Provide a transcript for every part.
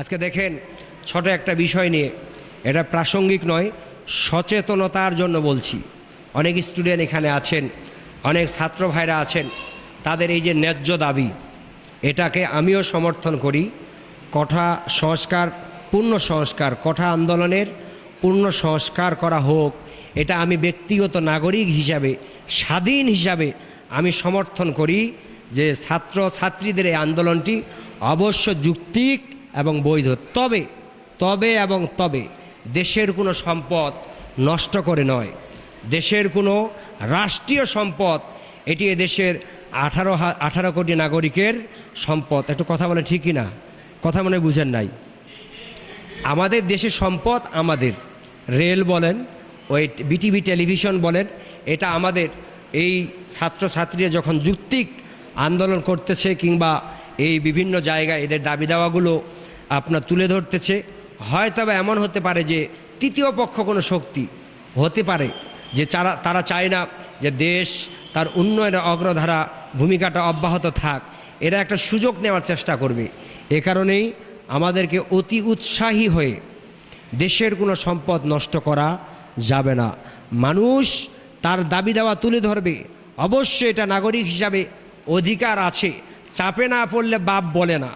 আজকে দেখেন, ছোট একটা বিষয় নিয়ে। এটা প্রাসঙ্গিক নয়, সচেতনতার জন্য বলছি। অনেক স্টুডেন্ট এখানে আছেন, অনেক ছাত্র ভাইরা আছেন, তাদের এই যে ন্যায্য দাবি, এটাকে আমিও সমর্থন করি। কঠা সংস্কার, পূর্ণ সংস্কার, কঠা আন্দোলনের পূর্ণ সংস্কার করা হোক, এটা আমি ব্যক্তিগত নাগরিক হিসাবে, স্বাধীন হিসাবে আমি সমর্থন করি যে ছাত্র ছাত্রীদের এই আন্দোলনটি অবশ্য যুক্তিক এবং বৈধ। তবে তবে এবং তবে দেশের কোনো সম্পদ নষ্ট করে নয়। দেশের কোনো রাষ্ট্রীয় সম্পদ, এটি দেশের আঠারো আঠারো কোটি নাগরিকের সম্পদ। একটু কথা বলে ঠিকই না কথা মনে বুঝেন নাই। আমাদের দেশের সম্পদ আমাদের। রেল বলেন, ওই বিটিভি টেলিভিশন বলেন, এটা আমাদের। এই ছাত্রছাত্রীরা যখন যুক্তিক আন্দোলন করতেছে কিংবা এই বিভিন্ন জায়গায় এদের দাবি দাওয়াগুলো আপনার তুলে ধরতেছে। হয়তো এমন হতে পারে যে তৃতীয় পক্ষ কোনো শক্তি হতে পারে যে তারা তারা চায় না যে দেশ তার উন্নয়নের অগ্রধারা ভূমিকাটা অব্যাহত থাক। এরা একটা সুযোগ নেওয়ার চেষ্টা করবে। এ কারণেই আমাদেরকে অতি উৎসাহী হয়ে দেশের কোনো সম্পদ নষ্ট করা যাবে না। মানুষ তার দাবি দেওয়া তুলে ধরবে। অবশ্যই এটা নাগরিক হিসাবে অধিকার আছে। চাপে না পড়লে বাপ বলে না।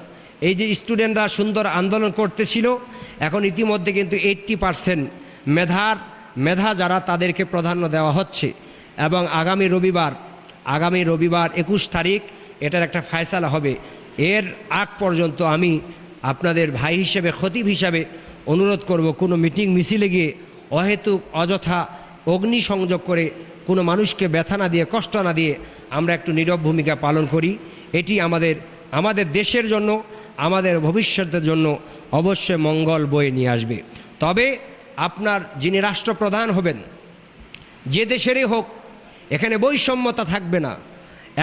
এই যে স্টুডেন্টরা সুন্দর আন্দোলন করতেছিল, এখন ইতিমধ্যে কিন্তু এইট্টি পারসেন্ট মেধার, মেধা যারা তাদেরকে প্রাধান্য দেওয়া হচ্ছে। এবং আগামী রবিবার আগামী রবিবার একুশ তারিখ এটার একটা ফায়সালা হবে। এর আগ পর্যন্ত আমি আপনাদের ভাই হিসেবে, খতিব হিসাবে অনুরোধ করব, কোনো মিটিং মিছিলে গিয়ে অহেতুক, অযথা অগ্নি সংযোগ করে কোনো মানুষকে ব্যথা না দিয়ে, কষ্ট না দিয়ে আমরা একটু নীরব ভূমিকা পালন করি। এটি আমাদের আমাদের দেশের জন্য আমাদের ভবিষ্যতের জন্য অবশ্যই মঙ্গল বয়ে নিয়ে আসবে। তবে আপনার যিনি রাষ্ট্রপ্রধান হবেন, যে দেশেরই হোক, এখানে বৈষম্যতা থাকবে না।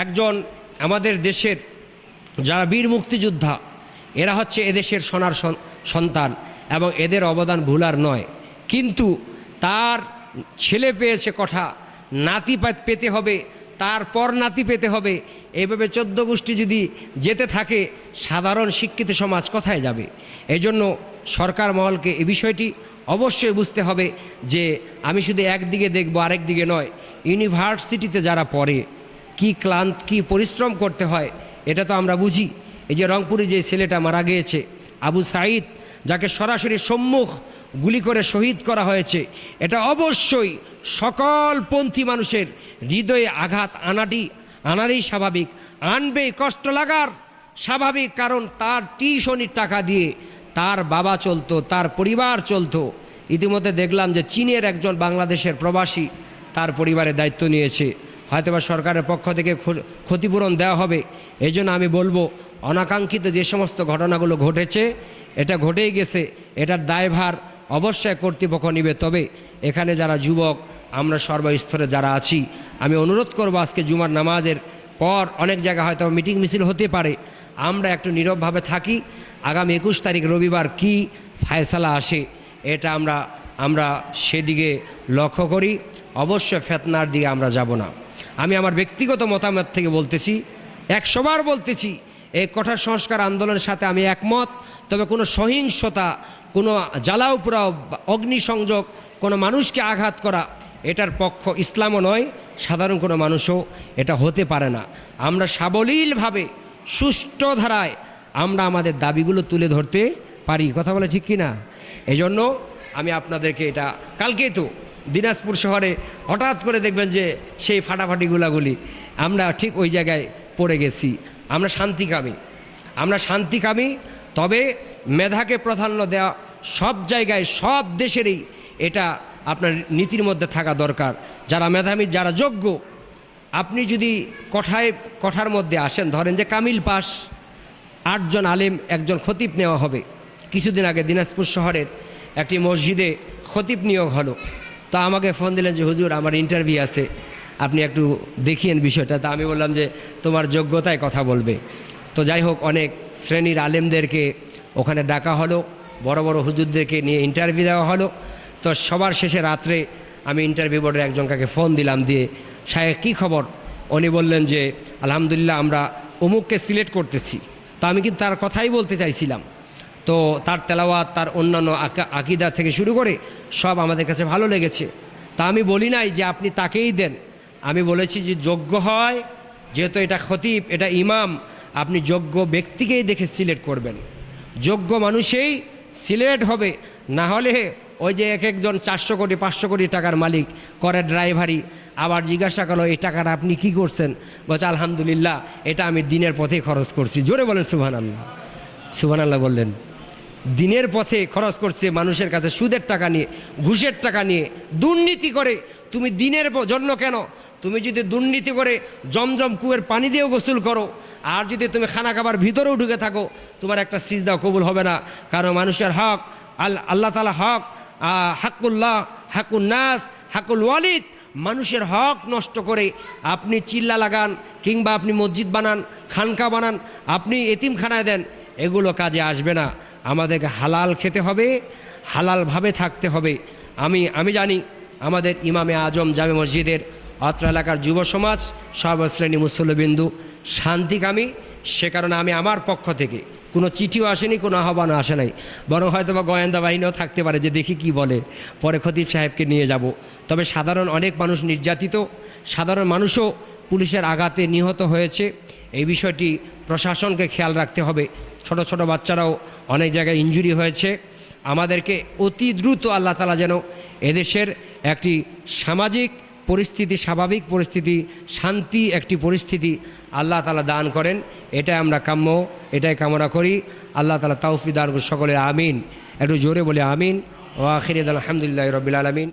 একজন আমাদের দেশের যারা বীর মুক্তিযোদ্ধা, এরা হচ্ছে এদেশের সোনার সন্তান এবং এদের অবদান ভুলার নয়। কিন্তু তার ছেলে পেয়েছে কথা নাতি পেতে হবে তারপর নাতি পেতে হবে। এভাবে চোদ্দ গোষ্ঠী যদি যেতে থাকে, সাধারণ শিক্ষিত সমাজ কোথায় যাবে? এই জন্য সরকার মহলকে এ বিষয়টি অবশ্যই বুঝতে হবে যে আমি শুধু একদিকে দেখব আরেক দিকে নয়। ইউনিভার্সিটিতে যারা পড়ে, কি ক্লান্ত, কি পরিশ্রম করতে হয়, এটা তো আমরা বুঝি। এই যে রংপুরে যে ছেলেটা মারা গিয়েছে, আবু সাঈদ যাকে সরাসরি সম্মুখ গুলি করে শহীদ করা হয়েছে। এটা অবশ্যই সকল পন্থী মানুষের হৃদয়ে আঘাত আনাটি, আনারই স্বাভাবিক। আনবে কষ্ট লাগার স্বাভাবিক, কারণ তার টিউশনির টাকা দিয়ে তার বাবা চলতো, তার পরিবার চলতো। ইতিমধ্যে দেখলাম যে চীনের একজন বাংলাদেশের প্রবাসী তার পরিবারের দায়িত্ব নিয়েছে। হয়তোবা সরকারের পক্ষ থেকে ক্ষতিপূরণ দেওয়া হবে। এই আমি বলব, অনাকাঙ্ক্ষিত যে সমস্ত ঘটনাগুলো ঘটেছে এটা ঘটেই গেছে, এটার দায়ভার অবশ্যই কর্তৃপক্ষ নিবে। তবে এখানে যারা যুবক, আমরা সর্বস্তরে যারা আছি, আমি অনুরোধ করব আজকে জুমার নামাজের পর অনেক জায়গায় হয়তো মিটিং মিছিল হতে পারে, আমরা একটু নীরবভাবে থাকি, আগামী একুশ তারিখ রবিবার কি ফায়সালা আসে, এটা আমরা আমরা সেদিকে লক্ষ্য করি, অবশ্যই ফেতনার দিকে আমরা যাব না। আমি আমার ব্যক্তিগত মতামত থেকে বলতেছি একশোবার বলতেছি এই কঠোর সংস্কার আন্দোলনের সাথে আমি একমত। তবে কোনো সহিংসতা, কোনো জ্বালাও পোড়াও, অগ্নিসংযোগ, কোনো মানুষকে আঘাত করা, এটার পক্ষ ইসলামও নয়, সাধারণ কোনো মানুষও এটা হতে পারে না। আমরা সাবলীলভাবে, সুষ্ঠু ধারায় আমরা আমাদের দাবিগুলো তুলে ধরতে পারি। কথা বলে ঠিক কি না এই জন্য আমি আপনাদেরকে এটা কালকেই তো দিনাজপুর শহরে হঠাৎ করে দেখবেন যে সেই ফাটাফাটি গুলাগুলি আমরা ঠিক ওই জায়গায় পড়ে গেছি। আমরা শান্তিকামী। আমরা শান্তিকামী, তবে মেধাকে প্রাধান্য দেওয়া সব জায়গায়, সব দেশেরই এটা আপনার নীতির মধ্যে থাকা দরকার। যারা মেধাবী, যারা যোগ্য, আপনি যদি কঠায়, কঠার মধ্যে আসেন, ধরেন যে কামিল পাস, আটজন আলেম, একজন খতিব নেওয়া হবে। কিছুদিন আগে দিনাজপুর শহরের একটি মসজিদে খতিব নিয়োগ হলো। তা আমাকে ফোন দিলেন যে, হুজুর, আমার ইন্টারভিউ আছে। আপনি একটু দেখিয়েন বিষয়টা। তা আমি বললাম যে, তোমার যোগ্যতায় কথা বলবে। তো যাই হোক, অনেক শ্রেণির আলেমদেরকে ওখানে ডাকা হলো, বড় বড় হুজুরদেরকে নিয়ে ইন্টারভিউ দেওয়া হলো। তো সবার শেষে রাত্রে আমি ইন্টারভিউ বোর্ডের একজনকে ফোন দিলাম দিয়ে, সাহেব, কী খবর? উনি বললেন যে, আলহামদুলিল্লাহ, আমরা অমুককে সিলেক্ট করতেছি। তো আমি কিন্তু তার কথাই বলতে চাইছিলাম। তো তার তেলাওয়াত, তার অন্যান্য আকা- আকিদা থেকে শুরু করে সব আমাদের কাছে ভালো লেগেছে। তা আমি বলি নাই যে, আপনি তাকেই দেন। আমি বলেছি যে যোগ্য হয়, যেহেতু এটা খতিব, এটা ইমাম, আপনি যোগ্য ব্যক্তিকেই দেখে সিলেক্ট করবেন। যোগ্য মানুষেই সিলেক্ট হবে, না হলে ওই যে এক একজন চারশো কোটি, পাঁচশো কোটি টাকার মালিক, করে ড্রাইভারি আবার জিজ্ঞাসা করল, এই টাকাটা আপনি কি করছেন? বলছে, আলহামদুলিল্লাহ, এটা আমি দিনের পথে খরচ করছি। জোরে বলেন সুবহান আল্লাহ সুবহান আল্লাহ বললেন, দিনের পথে খরচ করছে মানুষের কাছে সুদের টাকা নিয়ে, ঘুষের টাকা নিয়ে, দুর্নীতি করে, তুমি দিনের জন্য কেন তুমি যদি দুর্নীতি করে জমজম কুয়ের পানি দিয়েও গোসল করো, আর যদি তুমি খানা খাবার ভিতরেও ঢুকে থাকো, তোমার একটা সিজদা কবুল হবে না। কারণ মানুষের হক, আল, আল্লাহ তালা হক হাকুল্লাহ হাকুন নাস হাকুল ওয়ালিদ। মানুষের হক নষ্ট করে আপনি চিল্লা লাগান, কিংবা আপনি মসজিদ বানান, খানকা বানান, আপনি এতিমখানায় দেন, এগুলো কাজে আসবে না। আমাদেরকে হালাল খেতে হবে, হালালভাবে থাকতে হবে। আমি আমি জানি আমাদের ইমামে আজম জামে মসজিদের অত্র এলাকার যুব সমাজ, সর্বশ্রেণী মুসল্লবিন্দু, শান্তিকামী, সে কারণে আমি আমার পক্ষ থেকে কোনো চিঠিও আসেনি, কোনো আহ্বানও আসে নাই। বরং হয়তো বা গোয়েন্দা বাহিনীও থাকতে পারে যে দেখি কি বলে। পরে খতিব সাহেবকে নিয়ে যাব। তবে সাধারণ অনেক মানুষ নির্যাতিত, সাধারণ মানুষও পুলিশের আঘাতে নিহত হয়েছে। এই বিষয়টি প্রশাসনকে খেয়াল রাখতে হবে। ছোট ছোট বাচ্চারাও অনেক জায়গায় ইঞ্জুরি হয়েছে। আমাদেরকে অতি দ্রুত আল্লাহ তালা যেন এদেশের একটি সামাজিক পরিস্থিতি স্বাভাবিক পরিস্থিতি, শান্তি একটি পরিস্থিতি আল্লাহ তালা দান করেন। এটাই আমরা কাম্য, এটাই কামনা করি। আল্লাহ তালা তাউফি দান সকলে আমিন। একটু জোরে বলে, আমিন। ও আখির আলহামদুলিল্লাহ রবিল আলমিন।